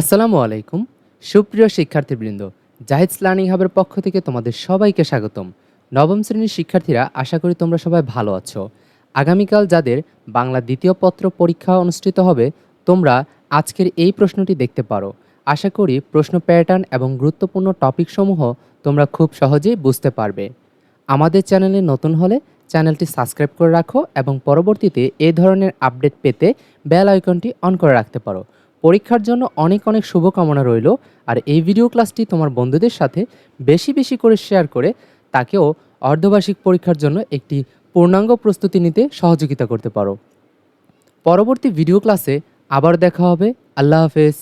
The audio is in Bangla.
আসসালামু আলাইকুম। সুপ্রিয় শিক্ষার্থীবৃন্দ জাহিদস লার্নিং হাবের পক্ষ থেকে তোমাদের সবাইকে স্বাগতম। নবম শ্রেণির শিক্ষার্থীরা, আশা করি তোমরা সবাই ভালো আছো। আগামীকাল যাদের বাংলা দ্বিতীয় পত্র পরীক্ষা অনুষ্ঠিত হবে, তোমরা আজকের এই প্রশ্নটি দেখতে পারো। আশা করি প্রশ্ন প্যাটার্ন এবং গুরুত্বপূর্ণ টপিকসমূহ তোমরা খুব সহজেই বুঝতে পারবে। আমাদের চ্যানেলে নতুন হলে চ্যানেলটি সাবস্ক্রাইব করে রাখো এবং পরবর্তীতে এ ধরনের আপডেট পেতে বেল আইকনটি অন করে রাখতে পারো। পরীক্ষার জন্য অনেক অনেক শুভকামনা রইল। আর এই ভিডিও ক্লাসটি তোমার বন্ধুদের সাথে বেশি বেশি করে শেয়ার করে তাকেও অর্ধবার্ষিক পরীক্ষার জন্য একটি পূর্ণাঙ্গ প্রস্তুতি নিতে সহযোগিতা করতে পারো। পরবর্তী ভিডিও ক্লাসে আবার দেখা হবে। আল্লাহ হাফেজ।